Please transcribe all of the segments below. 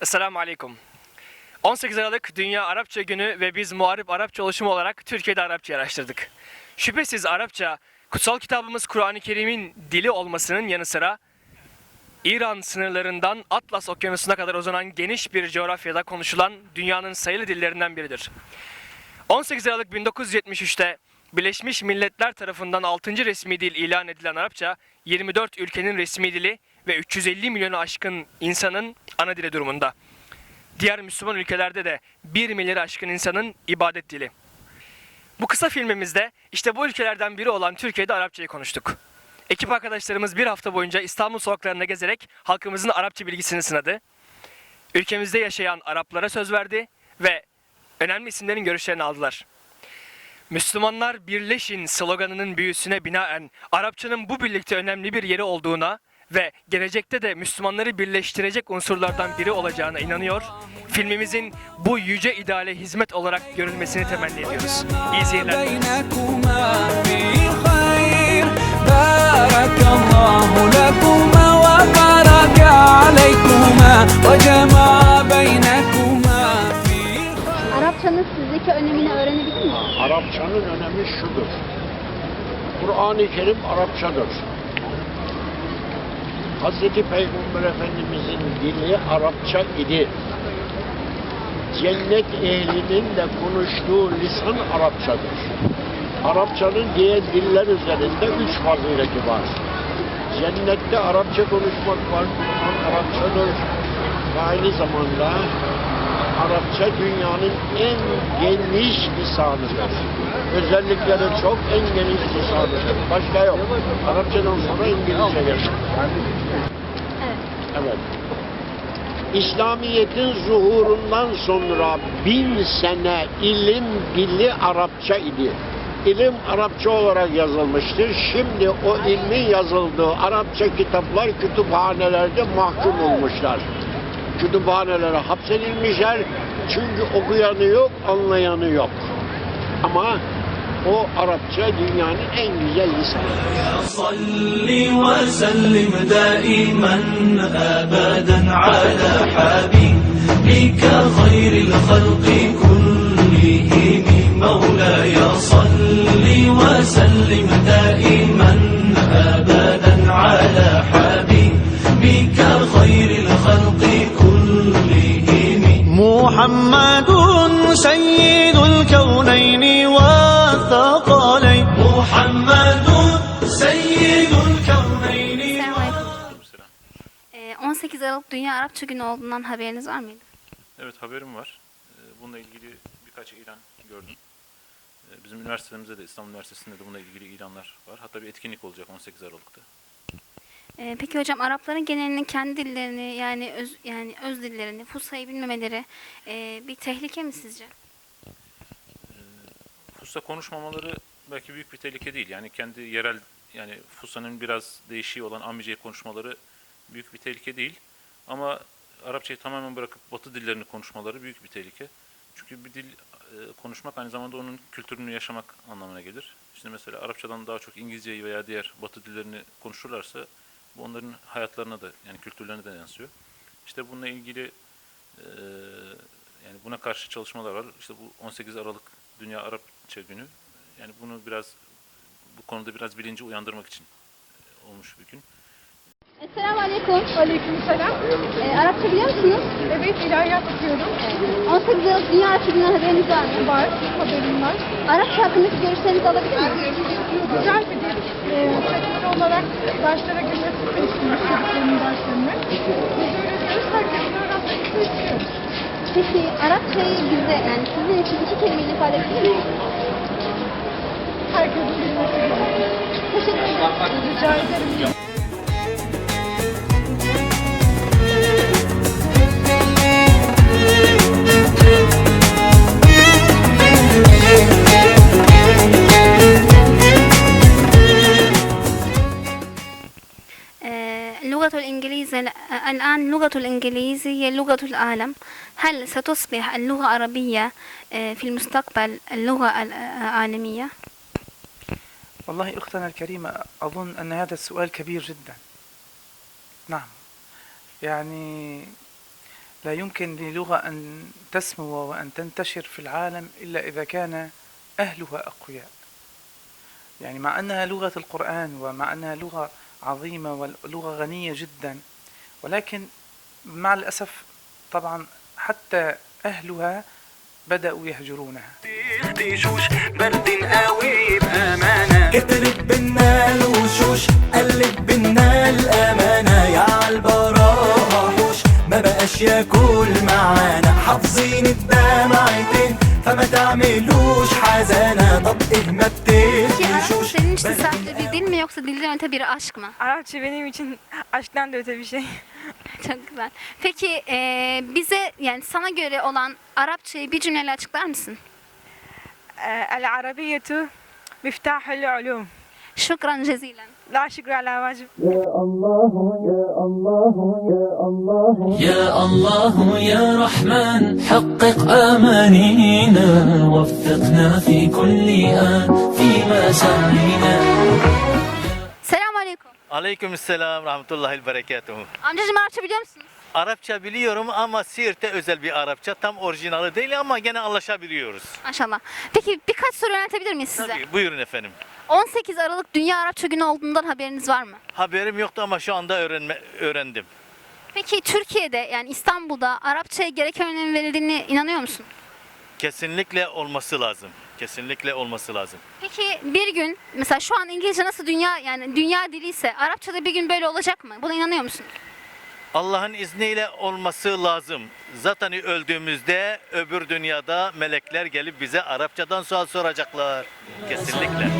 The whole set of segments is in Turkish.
Esselamu Aleyküm. 18 Aralık Dünya Arapça Günü ve biz Muharip Arapça oluşumu olarak Türkiye'de Arapça araştırdık. Şüphesiz Arapça, kutsal kitabımız Kur'an-ı Kerim'in dili olmasının yanı sıra İran sınırlarından Atlas Okyanusu'na kadar uzanan geniş bir coğrafyada konuşulan dünyanın sayılı dillerinden biridir. 18 Aralık 1973'te Birleşmiş Milletler tarafından 6. resmi dil ilan edilen Arapça, 24 ülkenin resmi dili ve 350 milyonu aşkın insanın ana dili durumunda. Diğer Müslüman ülkelerde de 1 milyar aşkın insanın ibadet dili. Bu kısa filmimizde işte bu ülkelerden biri olan Türkiye'de Arapçayı konuştuk. Ekip arkadaşlarımız bir hafta boyunca İstanbul sokaklarında gezerek halkımızın Arapça bilgisini sınadı. Ülkemizde yaşayan Araplara söz verdi ve önemli isimlerin görüşlerini aldılar. Müslümanlar birleşin sloganının büyüsüne binaen Arapçanın bu birlikte önemli bir yeri olduğuna ve gelecekte de Müslümanları birleştirecek unsurlardan biri olacağına inanıyor. Filmimizin bu yüce ideale hizmet olarak görülmesini temenni ediyoruz. İyi seyirler. Arapçanın sizdeki önemini öğrenebilir miyim? Arapçanın önemi şudur. Kur'an-ı Kerim Arapçadır. Hz. Peygamber Efendimizin dili Arapça idi. Cennet ehlinin de konuştuğu lisan Arapçadır. Arapçanın diğer diller üzerinde üç fazileti var. Cennette Arapça konuşmak var, Arapçadır. Ve aynı zamanda Arapça dünyanın en geniş lisanıdır. Özellikleri çok en geniş lisanıdır. Başka yok. Arapçadan sonra İngilizce gelir. Evet. Evet. İslamiyet'in zuhurundan sonra bin sene ilim dili Arapça idi. İlim Arapça olarak yazılmıştır. Şimdi o ilmin yazıldığı Arapça kitaplar kütüphanelerde mahkum olmuşlar kütüphanelere hapsedilmişler. Çünkü okuyanı yok, anlayanı yok. Ama o Arapça dünyanın en güzel lisanı. Salli ve sellim daimen abaden ala habibike hayril halki kullihim mevlaya salli ve sellim daimen abaden ala habibike محمد سيد الكونين والثقلين محمد سيد الكونين Selamünaleyküm. Ee, 18 Aralık Dünya Arapça Günü olduğundan haberiniz var mıydı? Evet haberim var. Ee, Bununla ilgili birkaç ilan gördüm. Ee, Bizim üniversitemizde de İstanbul Üniversitesi'nde de bununla ilgili ilanlar var. Hatta bir etkinlik olacak 18 Aralık'ta. Ee, peki hocam Arapların genelinin kendi dillerini yani öz yani öz dillerini, Fusa'yı bilmemeleri e, bir tehlike mi sizce? Fusa konuşmamaları belki büyük bir tehlike değil. Yani kendi yerel yani Fusa'nın biraz değişiği olan Amice konuşmaları büyük bir tehlike değil. Ama Arapçayı tamamen bırakıp Batı dillerini konuşmaları büyük bir tehlike. Çünkü bir dil e, konuşmak aynı zamanda onun kültürünü yaşamak anlamına gelir. İşte mesela Arapçadan daha çok İngilizceyi veya diğer Batı dillerini konuşurlarsa bu onların hayatlarına da yani kültürlerine de yansıyor. İşte bununla ilgili e, yani buna karşı çalışmalar var. İşte bu 18 Aralık Dünya Arapça Günü. Yani bunu biraz bu konuda biraz bilinci uyandırmak için e, olmuş bir gün. Esselamu Aleyküm. Aleykümselam. Ee, Arapça biliyor musunuz? Evet ilahiyat okuyorum. 18 Aralık Dünya Arapça Günü'nden haberiniz var mı? Var, haberim var. Arapça hakkındaki görüşlerinizi alabilir miyim? Güzel bir sektör olarak derslere girmek istiyoruz çocukların derslerine. Biz öyle diyoruz, herkesin öğrenmesini istiyoruz. Peki Arapçayı bize yani sizin için iki kelimeyle ifade edebilir misiniz? Herkesin bilmesi gerekiyor. Teşekkür ederim. Rica ederim. الآن لغة الإنجليزية هي لغة العالم. هل ستصبح اللغة العربية آه، في المستقبل اللغة العالمية؟ والله أختنا الكريمة أظن أن هذا السؤال كبير جدا. نعم. يعني لا يمكن للغة أن تسمو وأن تنتشر في العالم إلا إذا كان أهلها أقوياء. يعني مع أنها لغة القرآن ومع أنها لغة عظيمة ولغة غنية جدا ولكن مع الأسف طبعا حتى أهلها بدأوا يهجرونها. جوش برد قوي بأمانة اقترب بينا الوشوش قلب بينا الأمانة. يا عالبراءة حوش ما بقاش ياكل معانا. حافظين الدمعتين فما تعملوش حزانة طب ايه ما Peki Arapça بتهديشوش senin için sadece bir dil mi yoksa dilden öte bir aşk mı? Arapça benim için aşktan da öte bir şey. Çok güzel. Peki e, bize yani sana göre olan Arapçayı bir cümleyle açıklar mısın? العربية مفتاح العلوم Şükran cezilen. لا شكر على واجب يا الله يا رحمن حقق آمانينا وفقنا في كل آن فيما سعينا Selamun aleyküm. Aleykümselam rahmetullahi berekatuhu. Amcacığım Arapça biliyor musunuz? Arapça biliyorum ama Siirt'te özel bir Arapça. Tam orijinali değil ama gene anlaşabiliyoruz. Maşallah. Peki birkaç soru yöneltebilir miyiz size? Tabii buyurun efendim. 18 Aralık Dünya Arapça Günü olduğundan haberiniz var mı? Haberim yoktu ama şu anda öğrenme, öğrendim. Peki Türkiye'de yani İstanbul'da Arapçaya gereken önem verildiğine inanıyor musun? Kesinlikle olması lazım. Kesinlikle olması lazım. Peki bir gün mesela şu an İngilizce nasıl dünya yani dünya dili ise Arapçada bir gün böyle olacak mı? Buna inanıyor musun? Allah'ın izniyle olması lazım. Zaten öldüğümüzde öbür dünyada melekler gelip bize Arapçadan sual soracaklar. Kesinlikle.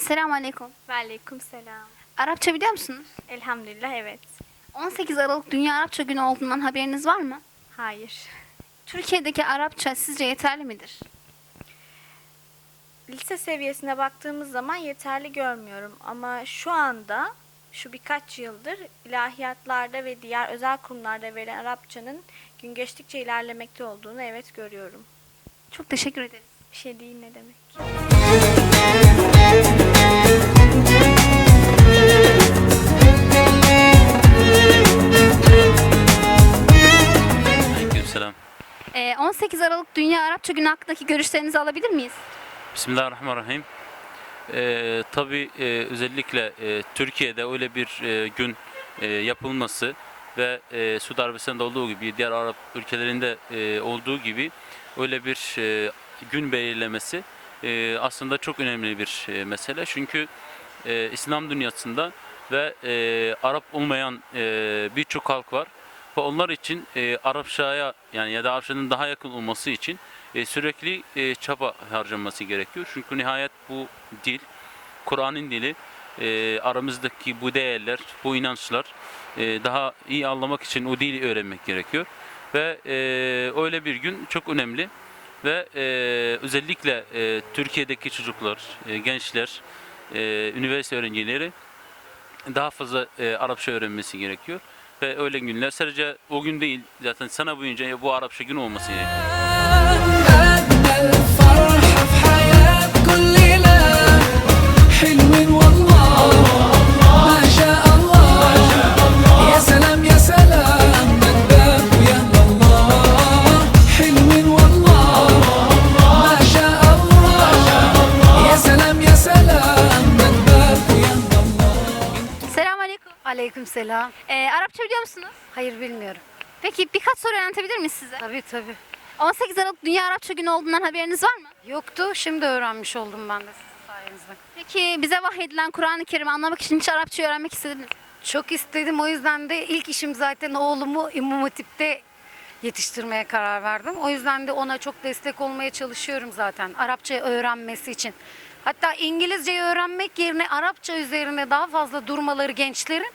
Selamun Aleyküm. Ve aleyküm selam. Arapça biliyor musunuz? Elhamdülillah evet. 18 Aralık Dünya Arapça Günü olduğundan haberiniz var mı? Hayır. Türkiye'deki Arapça sizce yeterli midir? Lise seviyesine baktığımız zaman yeterli görmüyorum ama şu anda şu birkaç yıldır ilahiyatlarda ve diğer özel kurumlarda verilen Arapçanın gün geçtikçe ilerlemekte olduğunu evet görüyorum. Çok teşekkür ederiz. Bir şey değil ne demek. Ee, 18 Aralık Dünya Arapça Günü hakkındaki görüşlerinizi alabilir miyiz? Bismillahirrahmanirrahim. Ee, tabii e, özellikle e, Türkiye'de öyle bir e, gün e, yapılması ve e, Suudi Arabistan'da olduğu gibi diğer Arap ülkelerinde e, olduğu gibi öyle bir e, gün belirlemesi e, aslında çok önemli bir e, mesele. Çünkü e, İslam dünyasında ve e, Arap olmayan e, birçok halk var ve onlar için e, Arapçaya yani ya da Arapçanın daha yakın olması için e, sürekli e, çaba harcanması gerekiyor. Çünkü nihayet bu dil, Kur'an'ın dili, e, aramızdaki bu değerler, bu inançlar e, daha iyi anlamak için o dili öğrenmek gerekiyor. Ve e, öyle bir gün çok önemli ve e, özellikle e, Türkiye'deki çocuklar, e, gençler, e, üniversite öğrencileri daha fazla e, Arapça öğrenmesi gerekiyor. Ve öyle günler sadece o gün değil zaten sana boyunca bu Arapça gün olması gerekiyor. Selam. Ee, Arapça biliyor musunuz? Hayır bilmiyorum. Peki birkaç soru yöneltebilir miyiz size? Tabii tabii. 18 Aralık Dünya Arapça Günü olduğundan haberiniz var mı? Yoktu. Şimdi öğrenmiş oldum ben de sizin sayenizde. Peki bize vahyedilen Kur'an-ı Kerim'i anlamak için hiç Arapça öğrenmek istediniz mi? Çok istedim. O yüzden de ilk işim zaten oğlumu İmam Hatip'te yetiştirmeye karar verdim. O yüzden de ona çok destek olmaya çalışıyorum zaten. Arapça öğrenmesi için. Hatta İngilizceyi öğrenmek yerine Arapça üzerine daha fazla durmaları gençlerin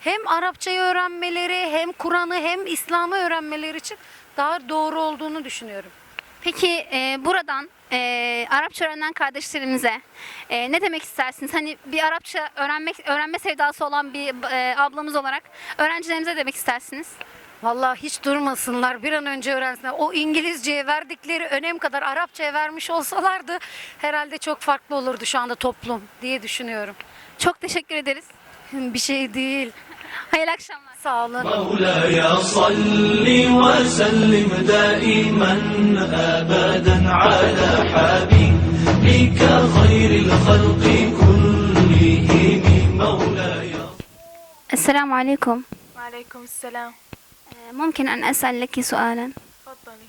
hem Arapçayı öğrenmeleri hem Kur'an'ı hem İslam'ı öğrenmeleri için daha doğru olduğunu düşünüyorum. Peki e, buradan e, Arapça öğrenen kardeşlerimize e, ne demek istersiniz? Hani bir Arapça öğrenmek öğrenme sevdası olan bir e, ablamız olarak öğrencilerimize demek istersiniz? Vallahi hiç durmasınlar. Bir an önce öğrensinler. O İngilizceye verdikleri önem kadar Arapçaya vermiş olsalardı herhalde çok farklı olurdu şu anda toplum diye düşünüyorum. Çok teşekkür ederiz. Bir şey değil. Hayırlı akşamlar. Sağ olun. مولاي صل وسلم دائما ابدا على حبيبك خير الخلق كلهم مولاي السلام عليكم وعليكم السلام ممكن أن أسأل لك سؤالا تفضلي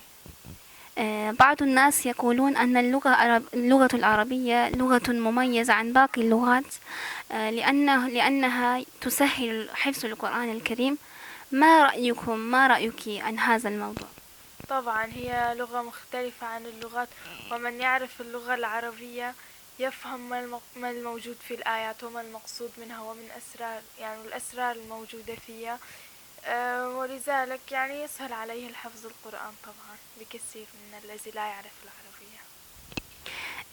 بعض الناس يقولون أن اللغة اللغة العربية لغة مميزة عن باقي اللغات آه، لأنه لأنها تسهل حفظ القرآن الكريم. ما رأيكم؟ ما رأيك عن هذا الموضوع؟ طبعا هي لغة مختلفة عن اللغات ومن يعرف اللغة العربية يفهم ما الم- ما الموجود في الآيات وما المقصود منها ومن أسرار يعني الأسرار الموجودة فيها. آه، ولذلك يعني يسهل عليه الحفظ القرآن طبعا بكثير من الذي لا يعرف العربية.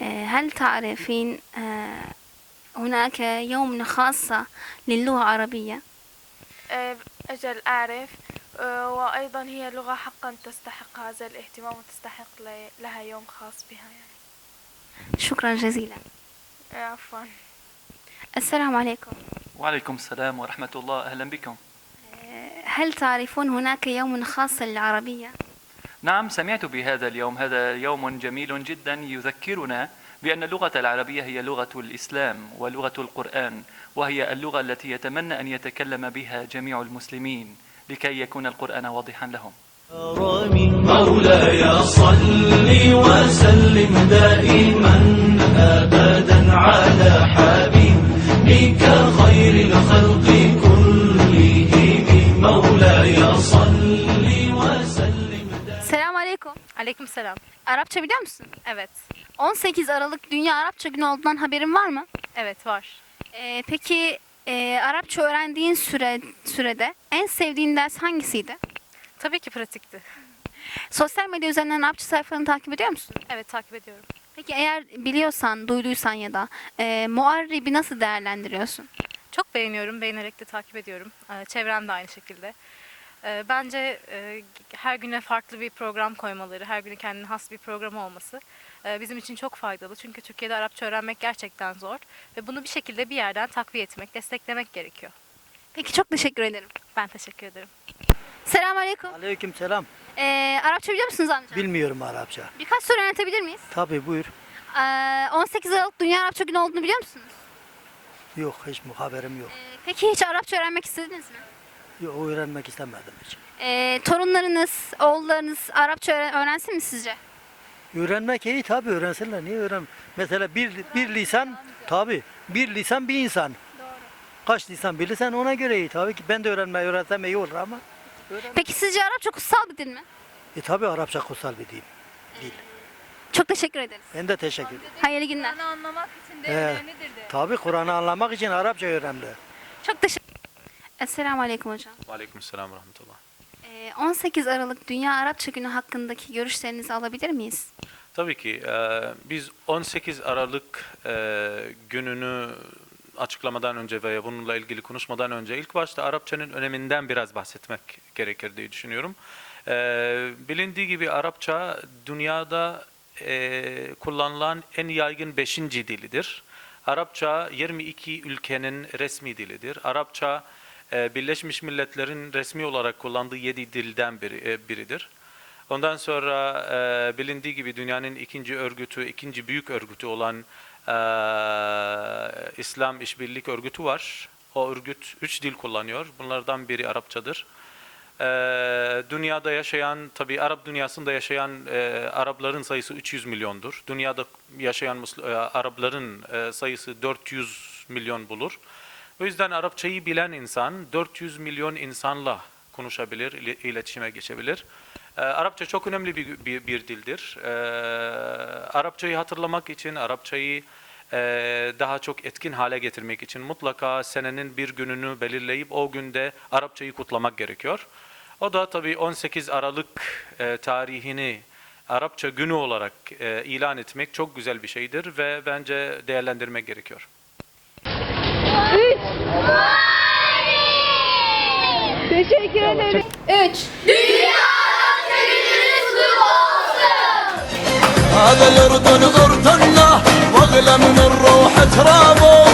آه، هل تعرفين آه، هناك يوم خاصة للغة العربية؟ آه، أجل أعرف. آه، وأيضا هي لغة حقا تستحق هذا الاهتمام وتستحق لها يوم خاص بها يعني. شكرا جزيلا. آه، عفوا. السلام عليكم. وعليكم السلام ورحمة الله. أهلا بكم. هل تعرفون هناك يوم خاص للعربية؟ نعم سمعت بهذا اليوم. هذا يوم جميل جدا يذكرنا بأن اللغة العربية هي لغة الإسلام ولغة القرآن وهي اللغة التي يتمنى أن يتكلم بها جميع المسلمين لكي يكون القرآن واضحا لهم. مولاي صل وسلم دائما ابدا على حبيبك خير الخلق. Aleyküm. Aleyküm selam. Arapça biliyor musun? Evet. 18 Aralık Dünya Arapça Günü olduğundan haberin var mı? Evet var. Ee, peki e, Arapça öğrendiğin süre sürede en sevdiğin ders hangisiydi? Tabii ki pratikti. Sosyal medya üzerinden Arapça sayfalarını takip ediyor musun? Evet takip ediyorum. Peki eğer biliyorsan, duyduysan ya da e, muarribi nasıl değerlendiriyorsun? Çok beğeniyorum, beğenerek de takip ediyorum. Ee, Çevrem de aynı şekilde. Ee, Bence e, her güne farklı bir program koymaları, her güne kendine has bir program olması e, bizim için çok faydalı. Çünkü Türkiye'de Arapça öğrenmek gerçekten zor ve bunu bir şekilde bir yerden takviye etmek, desteklemek gerekiyor. Peki çok teşekkür ederim. Ben teşekkür ederim. Selamun Aleyküm. Aleyküm selam. Ee, Arapça biliyor musunuz amca? Bilmiyorum Arapça. Birkaç soru yönetebilir miyiz? Tabi buyur. Ee, 18 Aralık Dünya Arapça Günü olduğunu biliyor musunuz? Yok hiç haberim yok. Ee, peki hiç Arapça öğrenmek istediniz mi? Yok öğrenmek istemedim hiç. Ee, torunlarınız, oğullarınız Arapça öğren- öğrensin mi sizce? Öğrenmek iyi tabi öğrensinler. Niye öğren? Mesela bir, bir lisan tabi bir lisan bir insan. Kaç lisan bilirsen ona göre iyi. Tabii ki ben de öğrenmeyi öğrensem iyi olur ama. Peki sizce Arapça kutsal bir dil mi? E tabi Arapça kutsal bir dil. Çok teşekkür ederiz. Ben de teşekkür ederim. Hayırlı günler. anlamak için Ee, tabi Kur'an'ı anlamak için Arapça önemli. Çok teşekkür Esselamu Aleyküm hocam. Aleyküm selam ve rahmetullah. Ee, 18 Aralık Dünya Arapça Günü hakkındaki görüşlerinizi alabilir miyiz? Tabii ki. e, biz 18 Aralık e, gününü açıklamadan önce veya bununla ilgili konuşmadan önce ilk başta Arapçanın öneminden biraz bahsetmek gerekir diye düşünüyorum. E, bilindiği gibi Arapça dünyada e, kullanılan en yaygın beşinci dilidir. Arapça 22 ülkenin resmi dilidir. Arapça Birleşmiş Milletler'in resmi olarak kullandığı yedi dilden biri, e, biridir. Ondan sonra e, bilindiği gibi dünyanın ikinci örgütü, ikinci büyük örgütü olan e, İslam İşbirlik Örgütü var. O örgüt üç dil kullanıyor. Bunlardan biri Arapçadır. Dünyada yaşayan, tabi Arap dünyasında yaşayan e, Arapların sayısı 300 milyondur. Dünyada yaşayan e, Arapların sayısı 400 milyon bulur. O yüzden Arapçayı bilen insan 400 milyon insanla konuşabilir, ile- iletişime geçebilir. Ee, Arapça çok önemli bir, bir, bir dildir. Ee, Arapçayı hatırlamak için, Arapçayı e, daha çok etkin hale getirmek için mutlaka senenin bir gününü belirleyip o günde Arapçayı kutlamak gerekiyor. O da tabii 18 Aralık e, tarihini Arapça günü olarak e, ilan etmek çok güzel bir şeydir ve bence değerlendirmek gerekiyor. 3 هذا الأردن غرتنا وأغلى من الروح ترابه